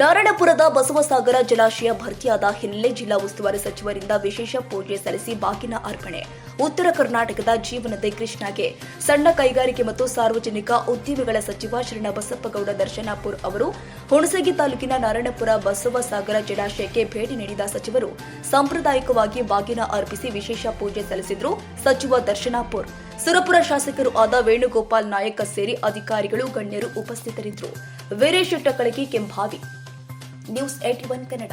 ನಾರಾಯಣಪುರದ ಬಸವಸಾಗರ ಜಲಾಶಯ ಭರ್ತಿಯಾದ ಹಿನ್ನೆಲೆ ಜಿಲ್ಲಾ ಉಸ್ತುವಾರಿ ಸಚಿವರಿಂದ ವಿಶೇಷ ಪೂಜೆ ಸಲ್ಲಿಸಿ ಬಾಗಿನ ಅರ್ಪಣೆ. ಉತ್ತರ ಕರ್ನಾಟಕದ ಜೀವನದ ಕೃಷ್ಣಗೆ ಸಣ್ಣ ಕೈಗಾರಿಕೆ ಮತ್ತು ಸಾರ್ವಜನಿಕ ಉದ್ಯಮಿಗಳ ಸಚಿವ ಶರಣ ಬಸಪ್ಪಗೌಡ ದರ್ಶನಾಪುರ್ ಅವರು, ಹುಣಸಗಿ ತಾಲೂಕಿನ ನಾರಾಯಣಪುರ ಬಸವಸಾಗರ ಜಲಾಶಯಕ್ಕೆ ಭೇಟಿ ನೀಡಿದ ಸಚಿವರು, ಸಾಂಪ್ರದಾಯಿಕವಾಗಿ ಬಾಗಿನ ಅರ್ಪಿಸಿ ವಿಶೇಷ ಪೂಜೆ ಸಲ್ಲಿಸಿದ್ರು ಸಚಿವ ದರ್ಶನಾಪುರ್. ಸುರಪುರ ಶಾಸಕರು ಆದ ವೇಣುಗೋಪಾಲ್ ನಾಯಕ ಸೇರಿ ಅಧಿಕಾರಿಗಳು ಗಣ್ಯರು ಉಪಸ್ಥಿತರಿದ್ದರು. Veeresh Takalagi Kembhavi. News eighty one Kannada